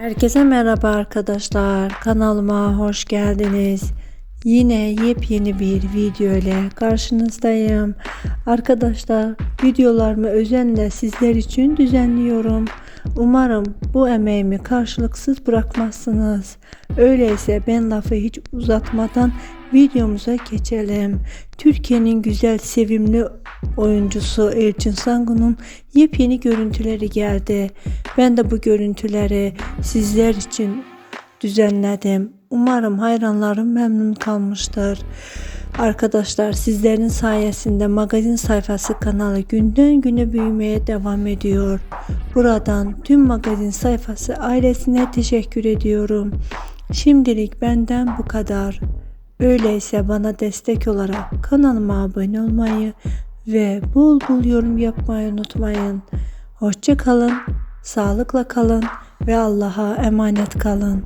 Herkese merhaba arkadaşlar. Kanalıma hoş geldiniz. Yine yepyeni bir video ile karşınızdayım. Arkadaşlar videolarımı özenle sizler için düzenliyorum. Umarım bu emeğimi karşılıksız bırakmazsınız. Öyleyse ben lafı hiç uzatmadan videomuza geçelim. Türkiye'nin güzel sevimli oyuncusu Elçin Sangun'un yepyeni görüntüleri geldi. Ben de bu görüntüleri sizler için düzenledim. Umarım hayranlarım memnun kalmıştır. Arkadaşlar sizlerin sayesinde magazin sayfası kanalı günden güne büyümeye devam ediyor. Buradan tüm magazin sayfası ailesine teşekkür ediyorum. Şimdilik benden bu kadar. Öyleyse bana destek olarak kanalıma abone olmayı ve bol bol yorum yapmayı unutmayın. Hoşça kalın, sağlıkla kalın ve Allah'a emanet kalın.